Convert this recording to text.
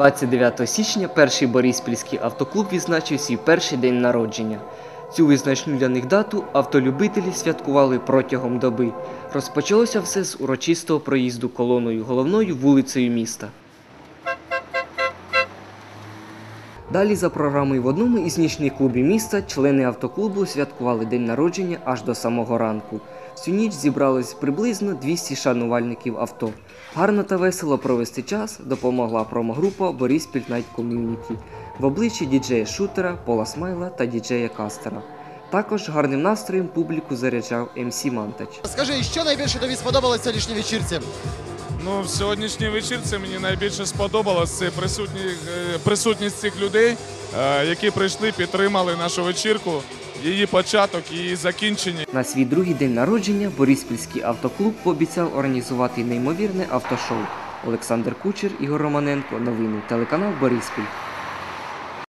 29 січня перший Бориспільський автоклуб відзначив свій перший день народження. Цю визначну для них дату автолюбителі святкували протягом доби. Розпочалося все з урочистого проїзду колоною головною вулицею міста. Далі за програмою в одному із нічних клубів міста члени автоклубу святкували день народження аж до самого ранку. Всю ніч зібралось приблизно 200 шанувальників авто. Гарно та весело провести час допомогла промогрупа Бориспіль Найт Ком'юніті в обличчі діджея Шутера, Пола Смайла та діджея Кастера. Також гарним настроєм публіку заряджав МС Мантач. Скажи, що найбільше тобі сподобалось в сьогоднішній вечірці? Ну, сьогоднішній вечірці мені найбільше сподобалось це присутні, е, присутність цих людей, е, які прийшли, підтримали нашу вечірку, її початок, її закінчення. На свій другий день народження Бориспільський автоклуб пообіцяв організувати неймовірне автошоу. Олександр Кучер, Ігор Романенко. Новини телеканал Бориспіль.